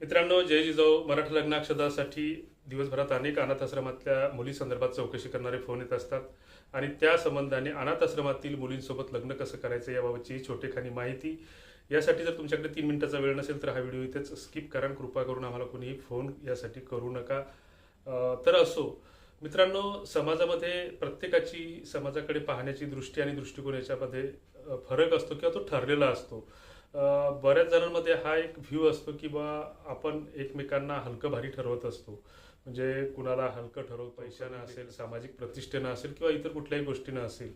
मित्रांनो जय जिजाऊ. मराठा लग्नाक्षदासाठी दिवसभरात अनेक अनाथ आश्रमातल्या मुली संदर्भात चौकशी करणारे फोन येत असतात. आणि त्या संबंधाने अनाथ आश्रमातील मुलींसोबत लग्न कसं करायचं याबाबतची छोटेखानी माहिती. यासाठी जर तुमच्याकडे तीन मिनिटाचा वेळ नसेल तर हा व्हिडिओ इथेच स्किप करा कृपा करून आम्हाला कोणीही फोन यासाठी करू नका. तर असो मित्रांनो समाजामध्ये प्रत्येकाची समाजाकडे पाहण्याची दृष्टी आणि दृष्टिकोन याच्यामध्ये फरक असतो किंवा तो ठरलेला असतो. बऱ्याच जणांमध्ये हा एक व्ह्यू असतो की बा आपण एकमेकांना हलकं भारी ठरवत असतो. म्हणजे कुणाला हलकं ठरवत पैशानं असेल सामाजिक प्रतिष्ठेनं असेल किंवा इतर कुठल्याही गोष्टीनं असेल.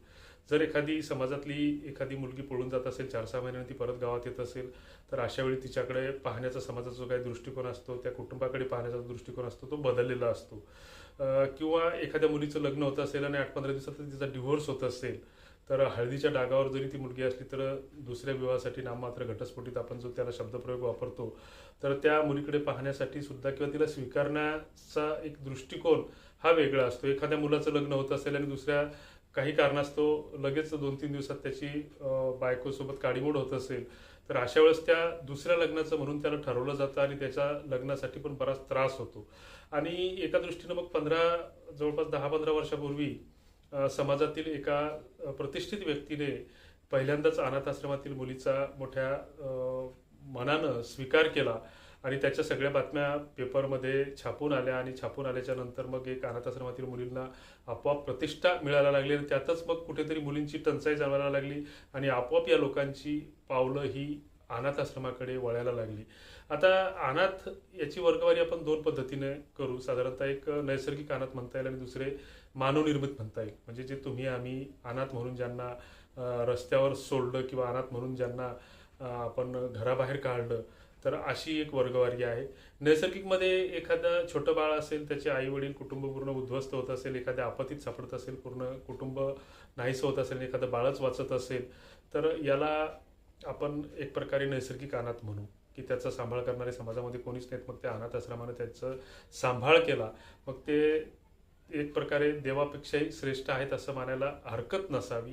जर एखादी समाजातली एखादी मुलगी पळून जात असेल चार सहा महिन्यांनी ती परत गावात येत असेल तर अशा वेळी तिच्याकडे पाहण्याचा समाजाचा जो काही दृष्टिकोन असतो त्या कुटुंबाकडे पाहण्याचा दृष्टिकोन असतो तो बदललेला असतो. किंवा एखाद्या मुलीचं लग्न होत असेल आणि आठ पंधरा दिवसात तिचा डिव्होर्स होत असेल तर हळदीच्या डागावर जरी ती मुलगी असली तर दुसऱ्या विवाहासाठी नाममात्र घटस्फोटीत आपण जो त्याला शब्दप्रयोग वापरतो तर त्या मुलीकडे पाहण्यासाठी सुद्धा किंवा तिला स्वीकारण्याचा एक दृष्टिकोन हा वेगळा असतो. एखाद्या मुलाचं लग्न होत असेल आणि दुसऱ्या काही कारणास्तव लगेच दोन तीन दिवसात त्याची बायकोसोबत काडीमोड होत असेल तर अशा वेळेस त्या दुसऱ्या लग्नाचं म्हणून त्याला ठरवलं जातं आणि त्याच्या लग्नासाठी पण बराच त्रास होतो. आणि एका दृष्टीनं मग पंधरा जवळपास दहा पंधरा वर्षापूर्वी समाजातील एका प्रतिष्ठित व्यक्तीने पहिल्यांदाच अनाथ आश्रमातील मुलीचा मोठ्या मनानं स्वीकार केला आणि त्याच्या सगळ्या बातम्या पेपरमध्ये छापून आल्या आणि छापून आल्याच्यानंतर मग एक अनाथ आश्रमातील मुलींना आपोआप प्रतिष्ठा मिळायला लागली आणि त्यातच मग कुठेतरी मुलींची टंचाई जाणवायला लागली आणि आपोआप या लोकांची पावलं ही अनाथ आश्रमाकडे वळायला लागली. आता अनाथ याची वर्गवारी आपण दोन पद्धतीने करू. साधारणतः एक नैसर्गिक अनाथ म्हणता येईल आणि दुसरे मानवनिर्मित म्हणता येईल. म्हणजे जे तुम्ही आम्ही अनाथ म्हणून ज्यांना रस्त्यावर सोडलं किंवा अनाथ म्हणून ज्यांना आपण घराबाहेर काढलं तर अशी एक वर्गवारी आहे. नैसर्गिकमध्ये एखादं छोटं बाळ असेल त्याचे आई वडील कुटुंब पूर्ण उद्ध्वस्त होत असेल एखाद्या आपत्तीत सापडत असेल पूर्ण कुटुंब नाहीसं होत असेल एखादं बाळच वाचत असेल तर याला आपण एक प्रकारे नैसर्गिक अनाथ म्हणू. की त्याचा सांभाळ करणारे समाजामध्ये कोणीच नाहीत. मग त्या अनाथ आश्रमानं त्याचं सांभाळ केला. मग ते एक प्रकारे देवापेक्षाही श्रेष्ठ आहेत असं मानायला हरकत नसावी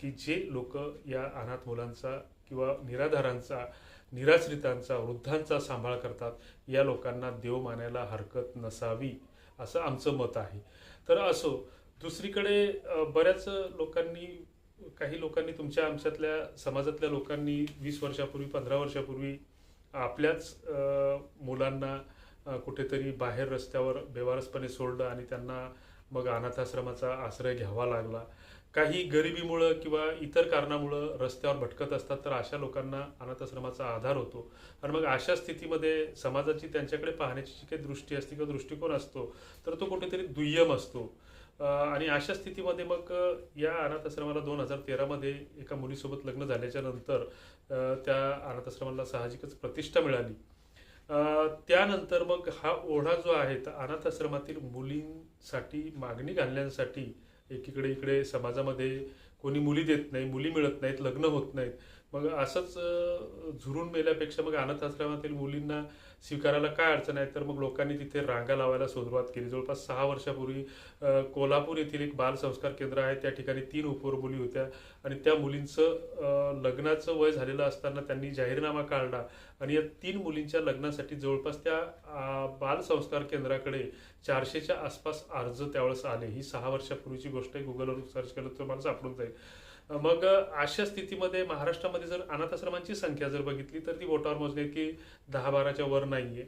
की जे लोक या अनाथ मुलांचा किंवा निराधारांचा निराश्रितांचा वृद्धांचा सांभाळ करतात या लोकांना देव मानायला हरकत नसावी असं आमचं मत आहे. तर असो दुसरीकडे बऱ्याच लोकांनी काही लोकांनी तुमच्या आमच्यातल्या समाजातल्या लोकांनी वीस वर्षापूर्वी पंधरा वर्षापूर्वी आपल्याच मुलांना कुठेतरी बाहेर रस्त्यावर बेवारसपणे सोडलं आणि त्यांना मग अनाथाश्रमाचा आश्रय घ्यावा लागला. काही गरिबीमुळं किंवा इतर कारणामुळं रस्त्यावर भटकत असतात तर अशा लोकांना अनाथाश्रमाचा आधार होतो. आणि मग अशा स्थितीमध्ये समाजाची त्यांच्याकडे पाहण्याची जी काही दृष्टी असते किंवा दृष्टिकोन असतो तर तो कुठेतरी दुय्यम असतो. आणि अशा स्थितीमध्ये मग या अनाथ आश्रमाला दोन हजार तेरामध्ये एका मुलीसोबत लग्न झाल्याच्यानंतर त्या अनाथ आश्रमाला साहजिकच प्रतिष्ठा मिळाली. त्यानंतर मग हा ओढा जो आहे तर अनाथ आश्रमातील मुलींसाठी मागणी घालण्यासाठी एकीकडे इकडे समाजामध्ये कोणी मुली देत नाही मुली मिळत नाहीत लग्न होत नाहीत मग असंच झुरून मेल्यापेक्षा मग अनाथ आश्रमातील मुलींना स्वीकारायला काय अडचण आहे? तर मग लोकांनी तिथे रांगा लावायला सुरुवात केली. जवळपास सहा वर्षापूर्वी कोल्हापूर येथील एक बालसंस्कार केंद्र आहे. त्या ठिकाणी तीन उपवर मुली होत्या आणि त्या मुलींचं लग्नाचं वय झालेलं असताना त्यांनी जाहीरनामा काढला आणि या तीन मुलींच्या लग्नासाठी जवळपास त्या बालसंस्कार केंद्राकडे चारशेच्या आसपास अर्ज त्यावेळेस आले. ही सहा वर्षापूर्वीची गोष्ट आहे. गुगलवर सर्च केलं तर मला सापडून जाईल. मग अशा स्थितीमध्ये महाराष्ट्रामध्ये जर अनाथ आश्रमांची संख्या जर बघितली तर ती बोटावर मोजणे की दहा बाराच्या वर नाहीये.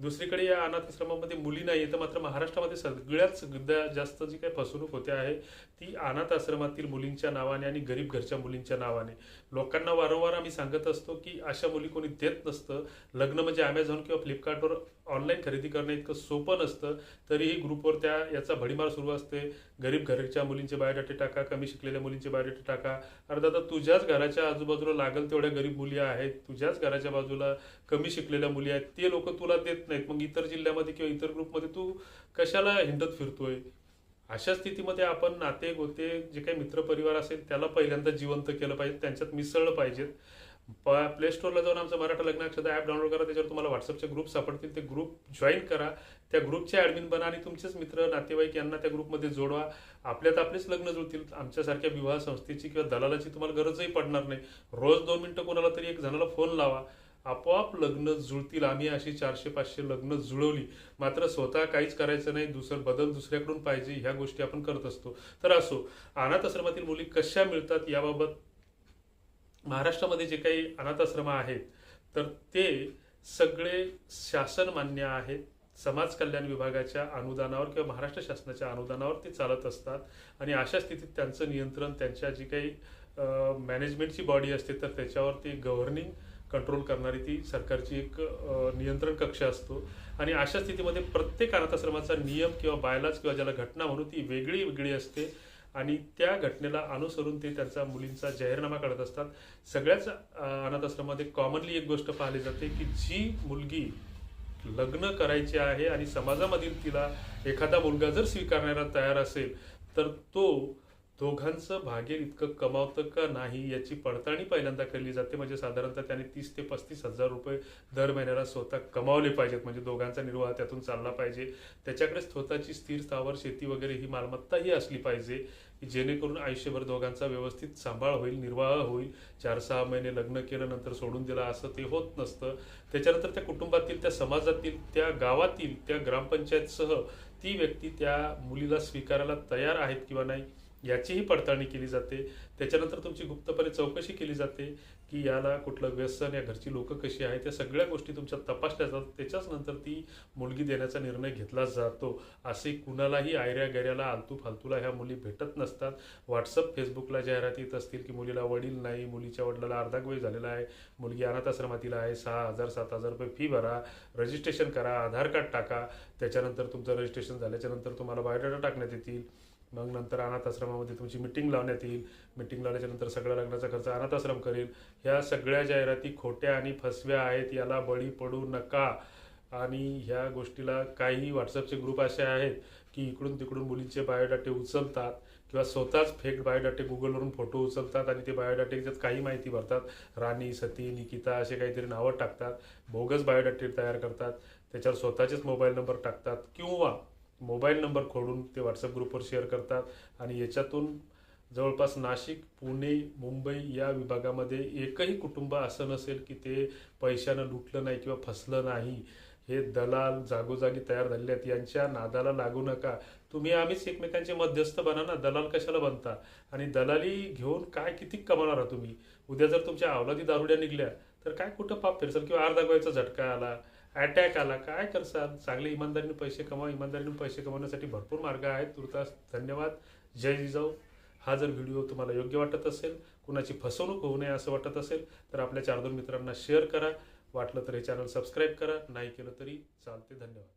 दुसरीकडे या अनाथ आश्रमामध्ये मुली आहे तर मात्र महाराष्ट्रामध्ये सगळ्यात सगळ्यात जास्त जी काही फसवणूक होते आहे ती अनाथ आश्रमातील मुलींच्या नावाने आणि गरीब घरच्या मुलींच्या नावाने. लोकांना वारंवार आम्ही सांगत असतो की अशा मुली कोणी देत नसतं. लग्न म्हणजे अमेझॉन किंवा फ्लिपकार्टवर ऑनलाईन खरेदी करणं इतकं सोपं नसतं तरीही ग्रुपवर त्या याचा भडीमार सुरू असते. गरीब घरच्या मुलींचे बायोडाटे टाका कमी शिकलेल्या मुलींचे बायोडाटे टाका. अर्थात आता तुझ्याच घराच्या आजूबाजूला लागल तेवढ्या गरीब मुली आहेत तुझ्याच घराच्या बाजूला कमी शिकलेल्या मुली आहेत ते लोक तुला देत नाहीत. मग इतर जिल्ह्यामध्ये किंवा इतर ग्रुपमध्ये तू कशाला हिंडत फिरतोय? अशा स्थितीमध्ये आपण नाते गोते जे काही मित्रपरिवार असेल त्याला पहिल्यांदा जिवंत केलं पाहिजे त्यांच्यात मिसळलं पाहिजेत. प्ले स्टोरला जाऊन आमचं मराठा लग्नाक्षर ॲप डाउनलोड करा. त्याच्यावर तुम्हाला व्हॉट्सअपचे ग्रुप सापडतील. ते ग्रुप जॉईन करा. त्या ग्रुपचे ॲडमिन बना आणि तुमचेच मित्र नातेवाईक यांना त्या ग्रुपमध्ये जोडवा. आपल्यात आपलेच लग्न जुळतील. आमच्यासारख्या विवाह संस्थेची किंवा दलालाची तुम्हाला गरजही पडणार नाही. रोज दोन मिनटं कोणाला तरी एक जणाला फोन लावा. आपोआप लग्न जुळतील. आम्ही अशी चारशे पाचशे लग्न जुळवली. मात्र स्वतः काहीच करायचं नाही. दुसरं बदल दुसऱ्याकडून पाहिजे. ह्या गोष्टी आपण करत असतो. तर असो अनाथ आश्रमातील मुली कशा मिळतात याबाबत महाराष्ट्रामध्ये जे काही अनाथाश्रम आहेत तर ते सगळे शासन मान्य आहेत. समाज कल्याण विभागाच्या अनुदानावर किंवा महाराष्ट्र शासनाच्या अनुदानावर ते चालत असतात. आणि अशा स्थितीत त्यांचं नियंत्रण त्यांच्या जी काही मॅनेजमेंटची बॉडी असते तर त्याच्यावर ते गव्हर्निंग कंट्रोल करणारी ती सरकारची एक नियंत्रण कक्ष असतो. आणि अशा स्थितीमध्ये प्रत्येक अनाथ आश्रमाचा नियम किंवा बायलाच किंवा ज्याला घटना म्हणून ती वेगळी वेगळी असते. आणि त्या घटनेला अनुसरून ते त्यांचा मुलींचा जाहीरनामा काढत असतात. सगळ्याच अनाथाश्रमामध्ये कॉमनली एक गोष्ट पाहिली जाते की जी मुलगी लग्न करायचे आहे आणि समाजामधील तिला एखादा मुलगा जर स्वीकारण्याला तयार असेल तर तो दोघांचं भाग्य इतकं कमावतं का नाही याची पडताळणी पहिल्यांदा केली जाते. म्हणजे साधारणतः त्याने तीस ते पस्तीस हजार रुपये दर महिन्याला स्वतः कमावले पाहिजेत. म्हणजे दोघांचा निर्वाह त्यातून चालला पाहिजे. त्याच्याकडे स्वतःची स्थिर स्थावर शेती वगैरे ही मालमत्ताही असली पाहिजे की जेणेकरून आयुष्यभर दोघांचा व्यवस्थित सांभाळ होईल निर्वाह होईल. चार सहा महिने लग्न केलं नंतर सोडून दिला असं ते होत नसतं. त्याच्यानंतर त्या कुटुंबातील त्या समाजातील त्या गावातील त्या ग्रामपंचायतसह ती व्यक्ती त्या मुलीला स्वीकारायला तयार आहेत किंवा नाही? याचीही पडताळणी केली जाते. त्याच्यानंतर तुमची गुप्तपणे चौकशी केली जाते की याला कुठलं व्यसन या घरची लोक कशी आहेत त्या सगळ्या गोष्टी तुमच्या तपासल्या जातात. त्याच्याच नंतर ती मुलगी देण्याचा निर्णय घेतला जातो. असे कुणालाही आयऱ्या गैऱ्याला आलतू फालतूला ह्या मुली भेटत नसतात. व्हॉट्सअप फेसबुकला जाहिरात येत असतील की मुलीला वडील नाही मुलीच्या वडिलाला अर्धा अर्धागवय झालेला आहे मुलगी अनाथ आश्रमातील आहे सहा हजार सात हजार रुपये फी भरा रजिस्ट्रेशन करा आधार कार्ड टाका. त्याच्यानंतर तुमचं रजिस्ट्रेशन झाल्याच्यानंतर तुम्हाला बायोडाटा टाकण्यात येतील. मग नंतर अनाथ आश्रमामध्ये तुमची मिटिंग लावण्यात येईल. मिटिंग लावल्याच्या नंतर सगळ्या लग्नाचा खर्च अनाथ आश्रम करेल. ह्या सगळ्या जाहिराती खोट्या आणि फसव्या आहेत याला बळी पडू नका. आणि ह्या गोष्टीला काही व्हॉट्सअपचे ग्रुप असे आहेत की इकडून तिकडून मुलींचे बायोडाटे उचलतात किंवा स्वतःच फेक बायोडाटे गुगलवरून फोटो उचलतात आणि ते बायोडाटे ज्यात काही माहिती भरतात. राणी सती निकिता असे काहीतरी नावं टाकतात. बोगस बायोडाटे तयार करतात. त्याच्यावर स्वतःचेच मोबाईल नंबर टाकतात. किंवा मोबाईल नंबर खोडून ते व्हॉट्सअप ग्रुपवर शेअर करतात. आणि याच्यातून जवळपास नाशिक पुणे मुंबई या विभागामध्ये एकही कुटुंब असं नसेल की ते पैशानं लुटलं नाही किंवा फसलं नाही. हे दलाल जागोजागी तयार झालेले आहेत. यांच्या नादाला लागू नका. तुम्ही आम्हीच एकमेकांचे मध्यस्थ बना ना. दलाल कशाला बनता? आणि दलाली घेऊन काय किती कमावणार तुम्ही? उद्या जर तुमच्या अवलादी दारुड्या निघल्या तर काय कुठं पाप फिरसाल? किंवा अर्धा गोयचा झटका आला? अटॅक आला. काय करसाल? चांगले इमानदारीने पैसे कमावा. इमानदारीने पैसे कमावण्यासाठी भरपूर मार्ग आहेत. तुर्तास धन्यवाद. जय जिजाऊ. हा जर व्हिडिओ तुम्हाला योग्य वाटत असेल कुणाची फसवणूक होऊ नये असं वाटत असेल तर आपल्या चार दोन मित्रांना शेअर करा. वाटलं तर हे चॅनल सबस्क्राईब करा. नाही केलं तरी चालते. धन्यवाद.